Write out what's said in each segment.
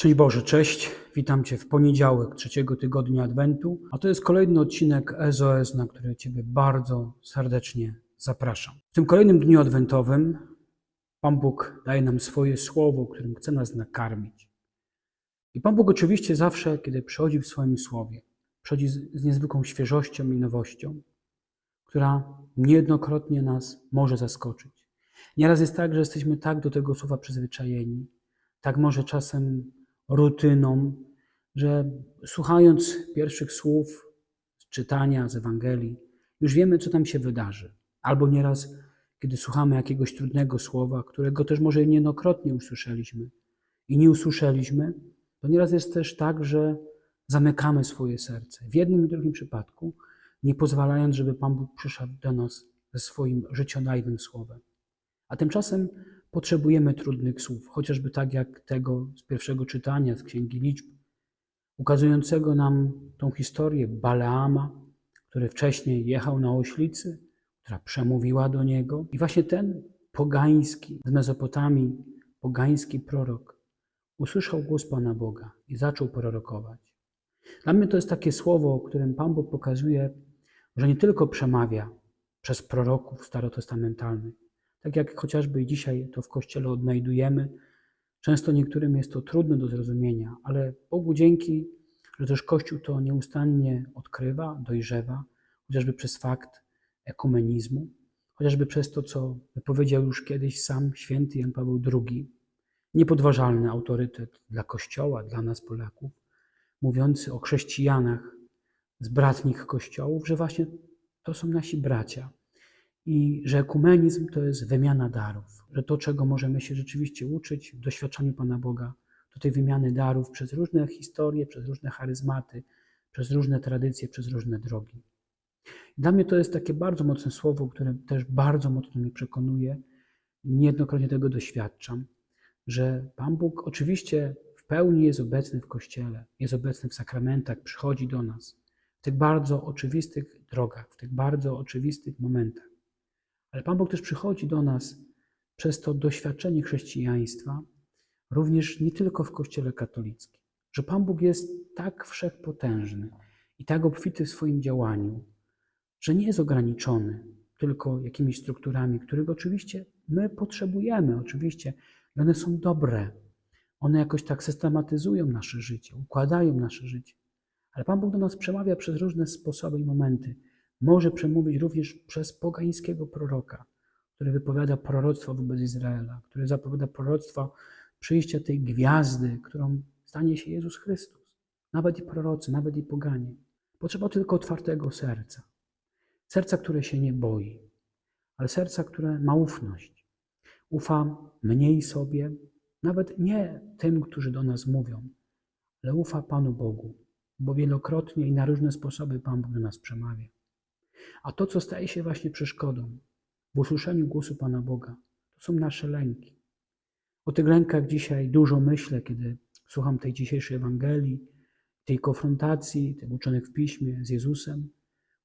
Szczęść Boże, cześć. Witam Cię w poniedziałek trzeciego tygodnia Adwentu, a to jest kolejny odcinek SOS, na który Ciebie bardzo serdecznie zapraszam. W tym kolejnym dniu adwentowym Pan Bóg daje nam swoje słowo, którym chce nas nakarmić. I Pan Bóg oczywiście zawsze, kiedy przychodzi w swoim słowie, przychodzi z, niezwykłą świeżością i nowością, która niejednokrotnie nas może zaskoczyć. Nieraz jest tak, że jesteśmy tak do tego słowa przyzwyczajeni, tak może czasem rutyną, że słuchając pierwszych słów czytania z Ewangelii, już wiemy, co tam się wydarzy. Albo nieraz, kiedy słuchamy jakiegoś trudnego słowa, którego też może niejednokrotnie usłyszeliśmy i nie usłyszeliśmy, to nieraz jest też tak, że zamykamy swoje serce. W jednym i drugim przypadku, nie pozwalając, żeby Pan Bóg przyszedł do nas ze swoim życiodajnym słowem. A tymczasem potrzebujemy trudnych słów, chociażby tak jak tego z pierwszego czytania z Księgi Liczb, ukazującego nam tą historię Baleama, który wcześniej jechał na oślicy, która przemówiła do niego. I właśnie ten pogański, z Mezopotamii, pogański prorok usłyszał głos Pana Boga i zaczął prorokować. Dla mnie to jest takie słowo, którym Pan Bóg pokazuje, że nie tylko przemawia przez proroków starotestamentalnych, tak jak chociażby i dzisiaj to w Kościele odnajdujemy. Często niektórym jest to trudne do zrozumienia, ale Bogu dzięki, że też Kościół to nieustannie odkrywa, dojrzewa, chociażby przez fakt ekumenizmu, chociażby przez to, co wypowiedział już kiedyś sam święty Jan Paweł II, niepodważalny autorytet dla Kościoła, dla nas Polaków, mówiący o chrześcijanach z bratnich kościołów, że właśnie to są nasi bracia, i że ekumenizm to jest wymiana darów, że to, czego możemy się rzeczywiście uczyć w doświadczeniu Pana Boga, to tej wymiany darów przez różne historie, przez różne charyzmaty, przez różne tradycje, przez różne drogi. Dla mnie to jest takie bardzo mocne słowo, które też bardzo mocno mnie przekonuje, niejednokrotnie tego doświadczam, że Pan Bóg oczywiście w pełni jest obecny w Kościele, jest obecny w sakramentach, przychodzi do nas w tych bardzo oczywistych drogach, w tych bardzo oczywistych momentach. Ale Pan Bóg też przychodzi do nas przez to doświadczenie chrześcijaństwa, również nie tylko w Kościele katolickim. Że Pan Bóg jest tak wszechpotężny i tak obfity w swoim działaniu, że nie jest ograniczony tylko jakimiś strukturami, których oczywiście my potrzebujemy, oczywiście, i one są dobre. One jakoś tak systematyzują nasze życie, układają nasze życie. Ale Pan Bóg do nas przemawia przez różne sposoby i momenty może przemówić również przez pogańskiego proroka, który wypowiada proroctwo wobec Izraela, który zapowiada proroctwo przyjścia tej gwiazdy, którą stanie się Jezus Chrystus. Nawet i prorocy, nawet i poganie. Potrzeba tylko otwartego serca. Serca, które się nie boi, ale serca, które ma ufność. Ufa mniej sobie, nawet nie tym, którzy do nas mówią, ale ufa Panu Bogu, bo wielokrotnie i na różne sposoby Pan Bóg do nas przemawia. A to, co staje się właśnie przeszkodą w usłyszeniu głosu Pana Boga, to są nasze lęki. O tych lękach dzisiaj dużo myślę, kiedy słucham tej dzisiejszej Ewangelii, tej konfrontacji tych uczonych w piśmie z Jezusem,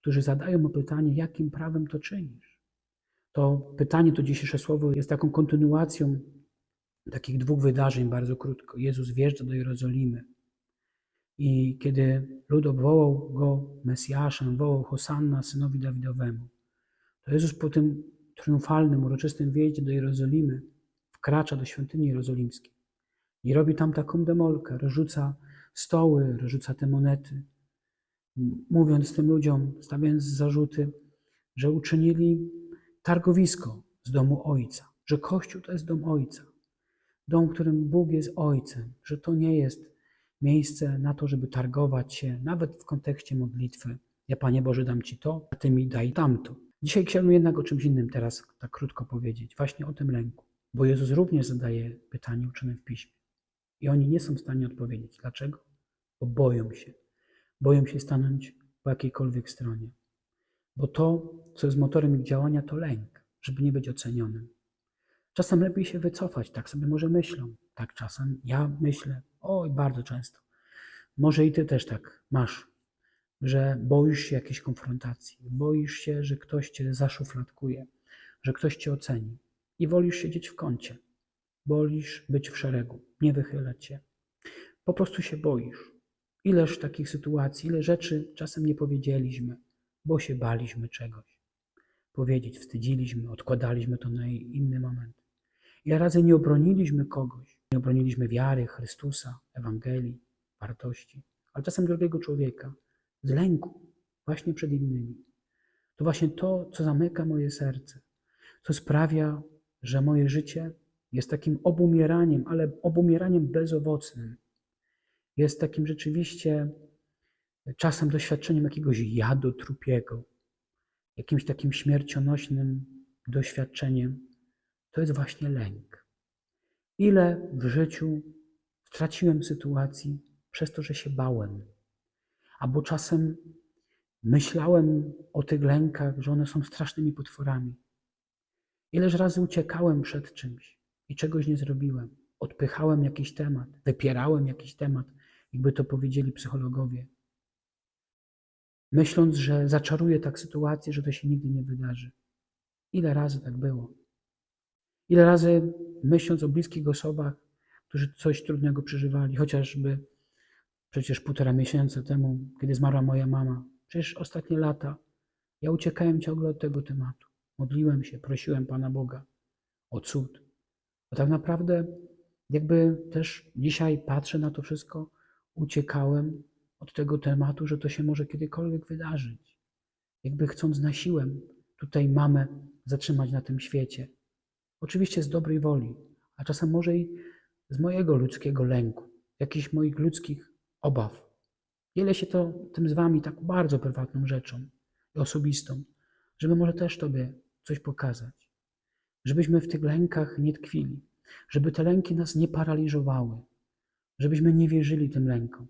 którzy zadają mu pytanie, jakim prawem to czynisz? To pytanie, to dzisiejsze słowo jest taką kontynuacją takich dwóch wydarzeń, bardzo krótko. Jezus wjeżdża do Jerozolimy i kiedy lud obwołał go Mesjaszem, wołał Hosanna synowi Dawidowemu, to Jezus po tym triumfalnym, uroczystym wjeździe do Jerozolimy wkracza do świątyni jerozolimskiej i robi tam taką demolkę, rozrzuca stoły, rozrzuca te monety, mówiąc tym ludziom, stawiając zarzuty, że uczynili targowisko z domu Ojca, że Kościół to jest dom Ojca, dom, w którym Bóg jest Ojcem, że to nie jest miejsce na to, żeby targować się, nawet w kontekście modlitwy. Ja, Panie Boże, dam Ci to, a Ty mi daj tamto. Dzisiaj chciałbym jednak o czymś innym teraz tak krótko powiedzieć, właśnie o tym lęku. Bo Jezus również zadaje pytanie uczonym w piśmie. I oni nie są w stanie odpowiedzieć. Dlaczego? Bo boją się. Boją się stanąć po jakiejkolwiek stronie. Bo to, co jest motorem ich działania, to lęk, żeby nie być ocenionym. Czasem lepiej się wycofać, tak sobie może myślą. Tak czasem ja myślę, oj, bardzo często. Może i ty też tak masz, że boisz się jakiejś konfrontacji, boisz się, że ktoś cię zaszufladkuje, że ktoś cię oceni i wolisz siedzieć w kącie. Wolisz być w szeregu, nie wychylać się. po prostu się boisz. Ileż takich sytuacji, ile rzeczy czasem nie powiedzieliśmy, bo się baliśmy czegoś. Powiedzieć wstydziliśmy, odkładaliśmy to na inny moment. Ile razy nie obroniliśmy kogoś, obroniliśmy wiary, Chrystusa, Ewangelii, wartości, ale czasem drugiego człowieka, z lęku, właśnie przed innymi. To właśnie to, co zamyka moje serce, co sprawia, że moje życie jest takim obumieraniem, ale obumieraniem bezowocnym. Jest takim rzeczywiście czasem doświadczeniem jakiegoś jadu trupiego, jakimś takim śmiercionośnym doświadczeniem. To jest właśnie lęk. Ile w życiu straciłem sytuacji przez to, że się bałem, albo czasem myślałem o tych lękach, że one są strasznymi potworami. Ileż razy uciekałem przed czymś i czegoś nie zrobiłem. Odpychałem jakiś temat, wypierałem jakiś temat, jakby to powiedzieli psychologowie. Myśląc, że zaczaruję tak sytuację, że to się nigdy nie wydarzy. Ile razy tak było? Ile razy myśląc o bliskich osobach, którzy coś trudnego przeżywali, chociażby przecież półtora miesiąca temu, kiedy zmarła moja mama, przecież ostatnie lata, ja uciekałem ciągle od tego tematu. Modliłem się, prosiłem Pana Boga o cud. Bo tak naprawdę, jakby też dzisiaj patrzę na to wszystko, uciekałem od tego tematu, że to się może kiedykolwiek wydarzyć. Jakby chcąc na siłę tutaj mamę zatrzymać na tym świecie. Oczywiście z dobrej woli, a czasem może i z mojego ludzkiego lęku, jakichś moich ludzkich obaw. Dzielę się to tym z wami tak bardzo prywatną rzeczą i osobistą, żeby może też Tobie coś pokazać. Żebyśmy w tych lękach nie tkwili, żeby te lęki nas nie paraliżowały, żebyśmy nie wierzyli tym lękom,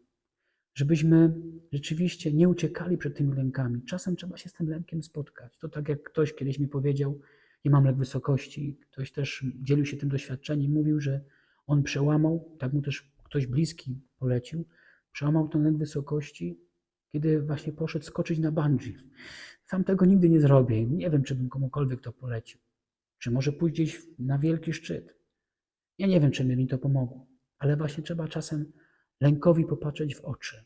żebyśmy rzeczywiście nie uciekali przed tymi lękami. Czasem trzeba się z tym lękiem spotkać. To tak jak ktoś kiedyś mi powiedział, nie mam lek wysokości, ktoś też dzielił się tym doświadczeniem, mówił, że on przełamał, tak mu też ktoś bliski polecił, przełamał ten lęk wysokości, kiedy właśnie poszedł skoczyć na bungee. Sam tego nigdy nie zrobię. Nie wiem, czy bym komukolwiek to polecił. Czy może pójść gdzieś na wielki szczyt. Ja nie wiem, czy mi to pomogło, ale właśnie trzeba czasem lękowi popatrzeć w oczy,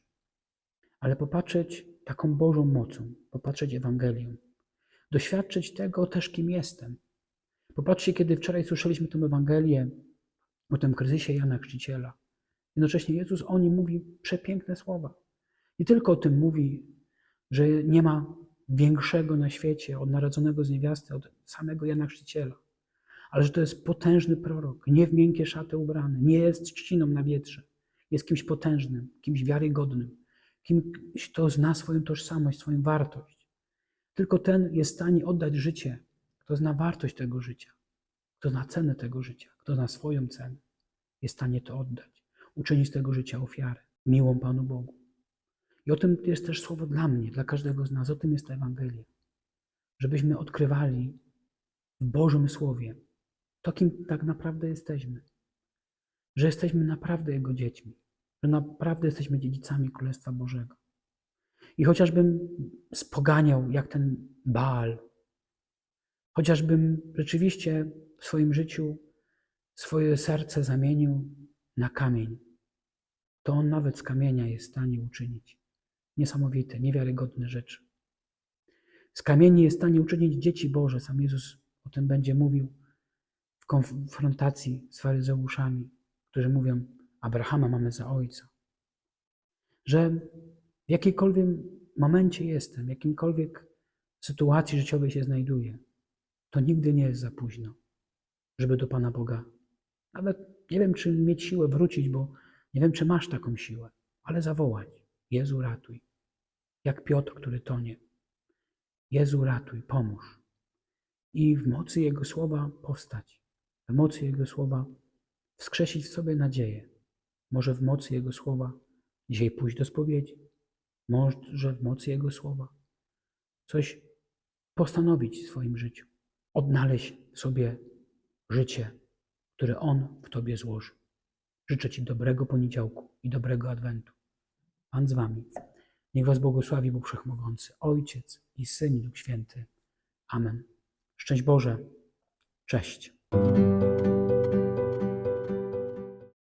ale popatrzeć taką Bożą mocą, popatrzeć Ewangelią, doświadczyć tego też, kim jestem. Popatrzcie, kiedy wczoraj słyszeliśmy tę Ewangelię o tym kryzysie Jana Chrzciciela. Jednocześnie Jezus o nim mówi przepiękne słowa. Nie tylko o tym mówi, że nie ma większego na świecie od narodzonego z niewiasty, od samego Jana Chrzciciela, ale że to jest potężny prorok, nie w miękkie szaty ubrany, nie jest trzciną na wietrze, jest kimś potężnym, kimś wiarygodnym, kimś, kto zna swoją tożsamość, swoją wartość. Tylko ten jest w stanie oddać życie, kto zna wartość tego życia, kto zna cenę tego życia, kto zna swoją cenę, jest w stanie to oddać, uczynić z tego życia ofiarę, miłą Panu Bogu. I o tym jest też słowo dla mnie, dla każdego z nas. O tym jest ta Ewangelia. Żebyśmy odkrywali w Bożym Słowie to, kim tak naprawdę jesteśmy. Że jesteśmy naprawdę Jego dziećmi. Że naprawdę jesteśmy dziedzicami Królestwa Bożego. I chociażbym spoganiał jak ten Baal, chociażbym rzeczywiście w swoim życiu swoje serce zamienił na kamień, to on nawet z kamienia jest w stanie uczynić niesamowite, niewiarygodne rzeczy. Z kamieni jest w stanie uczynić dzieci Boże. Sam Jezus o tym będzie mówił w konfrontacji z faryzeuszami, którzy mówią: Abrahama mamy za ojca. Że w jakiejkolwiek momencie jestem, w jakimkolwiek sytuacji życiowej się znajduję, to nigdy nie jest za późno, żeby do Pana Boga. Nawet nie wiem, czy mieć siłę wrócić, bo nie wiem, czy masz taką siłę, ale zawołać: Jezu, ratuj jak Piotr, który tonie. Jezu, ratuj, pomóż. I w mocy Jego słowa powstać, w mocy Jego słowa wskrzesić w sobie nadzieję. Może w mocy Jego słowa dzisiaj pójść do spowiedzi, może w mocy Jego słowa coś postanowić w swoim życiu, odnaleźć sobie życie, które On w Tobie złoży. Życzę Ci dobrego poniedziałku i dobrego adwentu. Pan z Wami. Niech Was błogosławi Bóg Wszechmogący, Ojciec i Syn i Duch Święty. Amen. Szczęść Boże. Cześć.